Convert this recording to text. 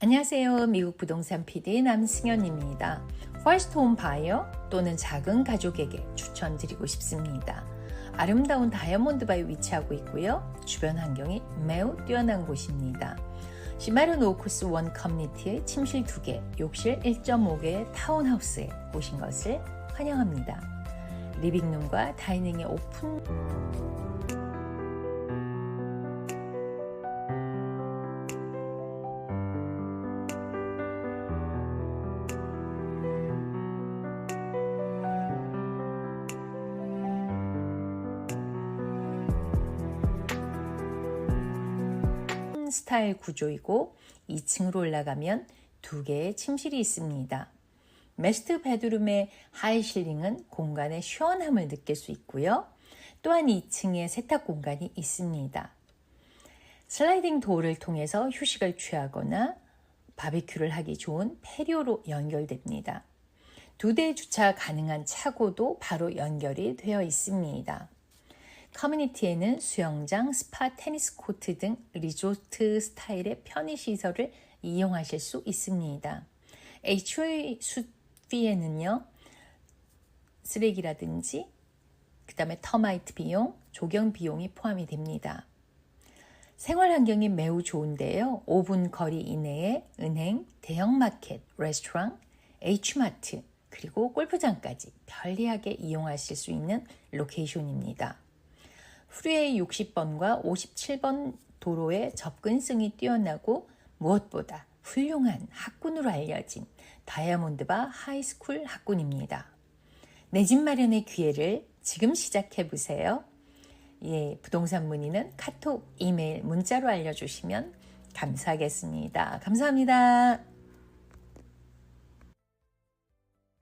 안녕하세요. 미국 부동산 PD 남승현입니다. 퍼스트 홈 바이어 또는 작은 가족에게 추천드리고 싶습니다. 아름다운 다이아몬드 바에 위치하고 있고요. 주변 환경이 매우 뛰어난 곳입니다. 시마르 노코스 원 커뮤니티의 침실 2개, 욕실 1.5개의 타운하우스에 오신 것을 환영합니다. 리빙룸과 다이닝의 오픈 스타일 구조이고 2층으로 올라가면 두 개의 침실이 있습니다. 메스트 베드룸의 하이 실링은 공간의 시원함을 느낄 수 있고요. 또한 2층에 세탁 공간이 있습니다. 슬라이딩 도어를 통해서 휴식을 취하거나 바비큐를 하기 좋은 페리오로 연결됩니다. 두 대 주차 가능한 차고도 바로 연결이 되어 있습니다. 커뮤니티에는 수영장, 스파, 테니스 코트 등 리조트 스타일의 편의 시설을 이용하실 수 있습니다. HOA 수비에는요, 쓰레기라든지, 그 다음에 터마이트 비용, 조경 비용이 포함이 됩니다. 생활 환경이 매우 좋은데요. 5분 거리 이내에 은행, 대형 마켓, 레스토랑, H마트, 그리고 골프장까지 편리하게 이용하실 수 있는 로케이션입니다. 프리웨이 60번과 57번 도로의 접근성이 뛰어나고 무엇보다 훌륭한 학군으로 알려진 다이아몬드바 하이스쿨 학군입니다. 내 집 마련의 기회를 지금 시작해 보세요. 예, 부동산 문의는 카톡, 이메일, 문자로 알려주시면 감사하겠습니다. 감사합니다.